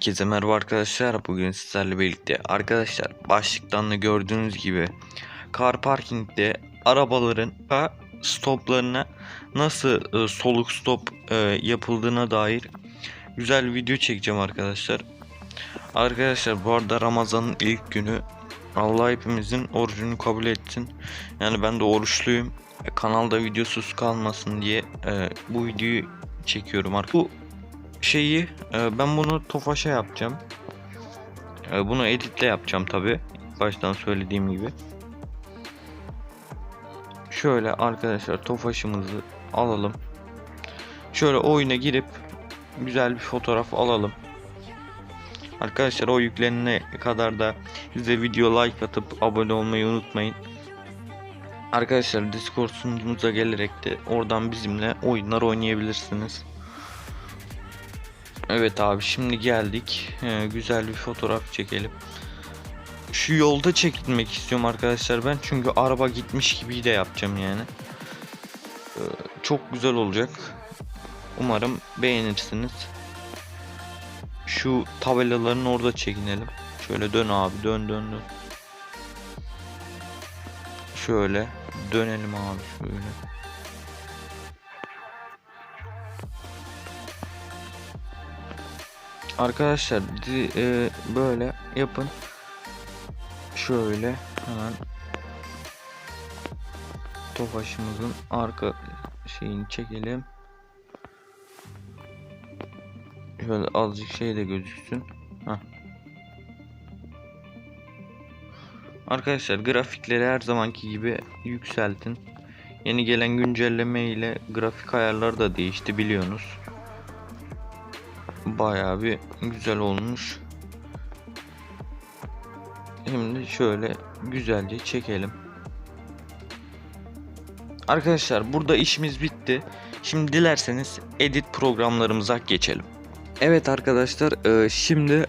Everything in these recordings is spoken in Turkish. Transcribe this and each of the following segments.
Herkese merhaba arkadaşlar. Bugün sizlerle birlikte arkadaşlar başlıktan da gördüğünüz gibi car parkingde arabaların stoplarına nasıl e, soluk stop e, yapıldığına dair güzel video çekeceğim arkadaşlar. Arkadaşlar bu arada Ramazan'ın ilk günü Allah hepimizin orucunu kabul etsin. Yani ben de oruçluyum. Kanalda videosuz kalmasın diye e, bu videoyu çekiyorum. Bu şeyi e, ben bunu Tofaş'a yapacağım. E, bunu editle yapacağım tabi. Baştan söylediğim gibi. Şöyle arkadaşlar Tofaş'ımızı alalım. Şöyle oyuna girip güzel bir fotoğraf alalım. Arkadaşlar o yüklenene kadar da size video like atıp abone olmayı unutmayın. Arkadaşlar Discord sunucumuza gelerek de oradan bizimle oyunlar oynayabilirsiniz. Evet abi şimdi geldik. Ee, güzel bir fotoğraf çekelim. Şu yolda çekilmek istiyorum arkadaşlar ben. Çünkü araba gitmiş gibi de yapacağım yani. Ee, çok güzel olacak. Umarım beğenirsiniz. Şu tabelaların orada çekinelim. Şöyle dön abi dön dön dön. Şöyle dönelim abi şöyle. Arkadaşlar e, böyle yapın. Şöyle hemen Tofaşımızın arka şeyini çekelim. Şöyle azıcık şey de gözüksün. Heh. Arkadaşlar grafikleri her zamanki gibi yükseltin. Yeni gelen güncelleme ile grafik ayarları da değişti biliyorsunuz. Bayağı bir güzel olmuş. Şimdi şöyle güzelce çekelim. Arkadaşlar burada işimiz bitti. Şimdi dilerseniz edit programlarımıza geçelim. Evet arkadaşlar e, şimdi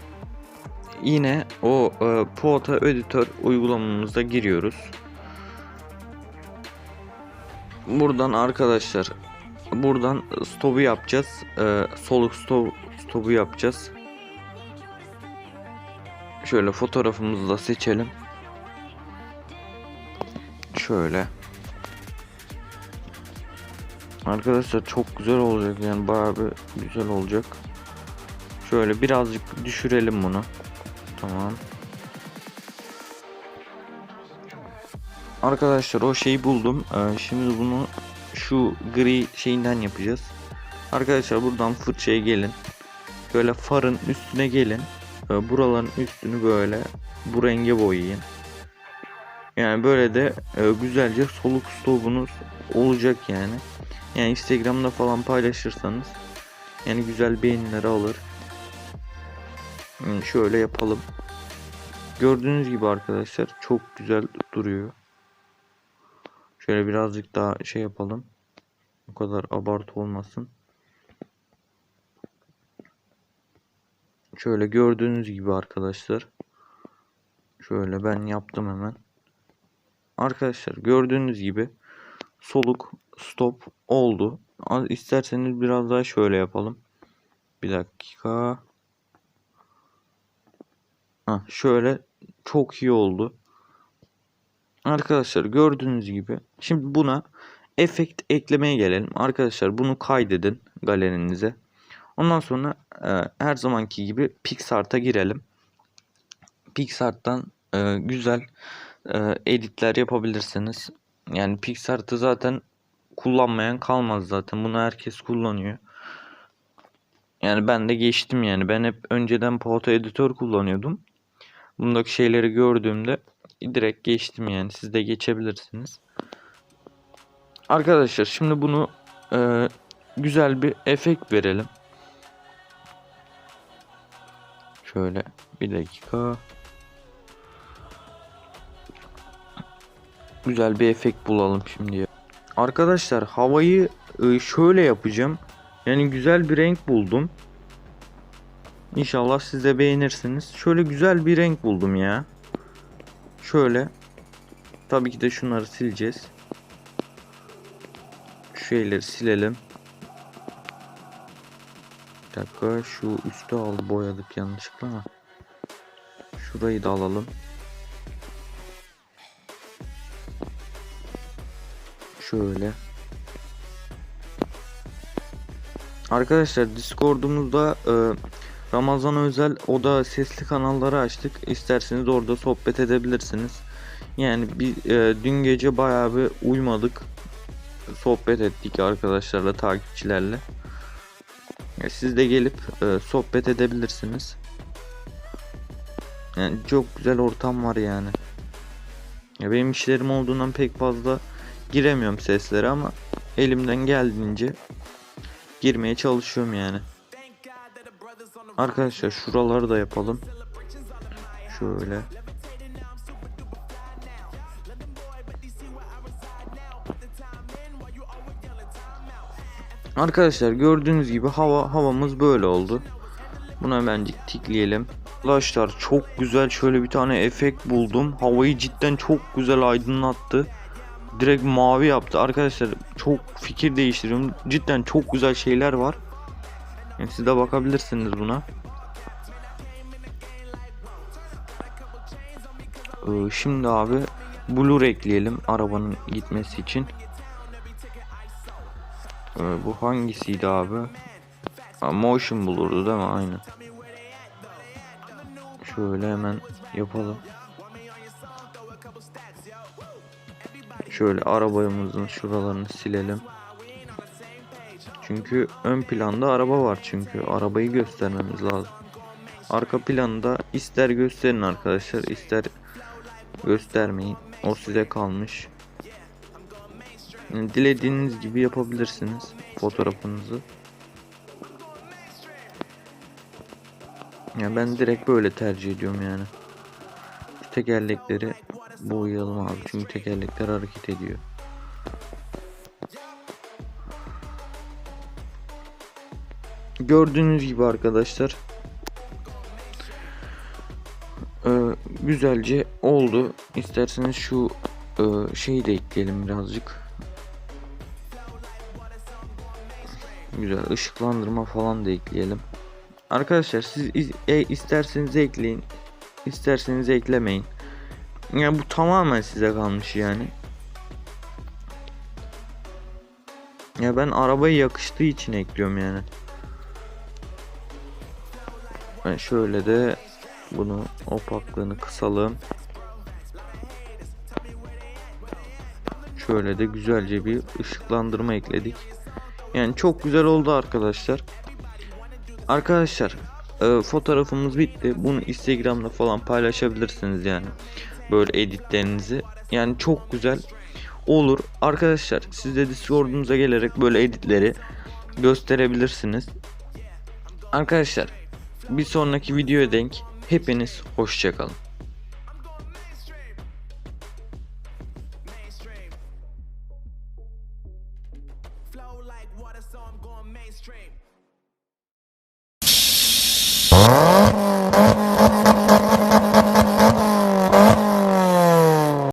yine o e, Photo Editor uygulamamıza giriyoruz. Buradan arkadaşlar buradan stop'u yapacağız. E, soluk stop stop'u yapacağız. Şöyle fotoğrafımızı da seçelim. Şöyle. Arkadaşlar çok güzel olacak yani bayağı bir güzel olacak. Şöyle birazcık düşürelim bunu. Tamam. Arkadaşlar o şeyi buldum. Ee, şimdi bunu şu gri şeyinden yapacağız. Arkadaşlar buradan fırçaya gelin. Böyle farın üstüne gelin. Ee, buraların üstünü böyle bu renge boyayın. Yani böyle de e, güzelce soluk stopunuz olacak yani. Yani Instagram'da falan paylaşırsanız yani güzel beğenileri alır. Hmm, şöyle yapalım. Gördüğünüz gibi arkadaşlar çok güzel duruyor. Şöyle birazcık daha şey yapalım. O kadar abartı olmasın. Şöyle gördüğünüz gibi arkadaşlar. Şöyle ben yaptım hemen. Arkadaşlar gördüğünüz gibi soluk stop oldu. İsterseniz biraz daha şöyle yapalım. Bir dakika. Ha, şöyle çok iyi oldu. Arkadaşlar gördüğünüz gibi şimdi buna efekt eklemeye gelelim. Arkadaşlar bunu kaydedin galerinize. Ondan sonra e, her zamanki gibi PixArt'a girelim. PixArt'tan e, güzel e, editler yapabilirsiniz. Yani PixArt'ı zaten kullanmayan kalmaz zaten. Bunu herkes kullanıyor. Yani ben de geçtim yani. Ben hep önceden Photo Editor kullanıyordum. Bundaki şeyleri gördüğümde direkt geçtim yani. Siz de geçebilirsiniz. Arkadaşlar şimdi bunu e, güzel bir efekt verelim. Şöyle bir dakika. Güzel bir efekt bulalım şimdi. Arkadaşlar havayı e, şöyle yapacağım. Yani güzel bir renk buldum. İnşallah siz de beğenirsiniz. Şöyle güzel bir renk buldum ya. Şöyle. Tabii ki de şunları sileceğiz. Şu şeyleri silelim. Bir dakika şu üstü al boyadık yanlışlıkla ama. Şurayı da alalım. Şöyle. Arkadaşlar Discord'umuzda e, Ramazan özel oda sesli kanalları açtık. İsterseniz orada sohbet edebilirsiniz. Yani bir e, dün gece bayağı bir uyumadık. Sohbet ettik arkadaşlarla, takipçilerle. Ya siz de gelip e, sohbet edebilirsiniz. Yani çok güzel ortam var yani. Ya benim işlerim olduğundan pek fazla giremiyorum seslere ama elimden geldiğince girmeye çalışıyorum yani. Arkadaşlar şuraları da yapalım. Şöyle. Arkadaşlar gördüğünüz gibi hava havamız böyle oldu. Bunu hemencik tikleyelim. Arkadaşlar çok güzel şöyle bir tane efekt buldum. Havayı cidden çok güzel aydınlattı. Direkt mavi yaptı. Arkadaşlar çok fikir değiştiriyorum. Cidden çok güzel şeyler var. Yani siz de bakabilirsiniz buna. Ee, şimdi abi blur ekleyelim arabanın gitmesi için. Ee, bu hangisiydi abi? Motion bulurdu değil mi? Aynen. Şöyle hemen yapalım. Şöyle arabamızın şuralarını silelim. Çünkü ön planda araba var çünkü arabayı göstermemiz lazım. Arka planda ister gösterin arkadaşlar ister göstermeyin. O size kalmış. Yani dilediğiniz gibi yapabilirsiniz fotoğrafınızı. Ya ben direkt böyle tercih ediyorum yani. Tekerlekleri boyayalım abi çünkü tekerlekler hareket ediyor. Gördüğünüz gibi arkadaşlar e, güzelce oldu. İsterseniz şu e, şeyi de ekleyelim birazcık. Güzel ışıklandırma falan da ekleyelim. Arkadaşlar siz iz- e, isterseniz ekleyin, isterseniz eklemeyin. Yani bu tamamen size kalmış yani. Ya ben arabayı yakıştığı için ekliyorum yani. Ben şöyle de bunu opaklığını kısalım. Şöyle de güzelce bir ışıklandırma ekledik. Yani çok güzel oldu arkadaşlar. Arkadaşlar e, fotoğrafımız bitti. Bunu Instagram'da falan paylaşabilirsiniz yani. Böyle editlerinizi. Yani çok güzel olur. Arkadaşlar siz de Discord'umuza gelerek böyle editleri gösterebilirsiniz. Arkadaşlar bir sonraki videoya denk hepiniz hoşçakalın. Flow like water, so I'm going mainstream.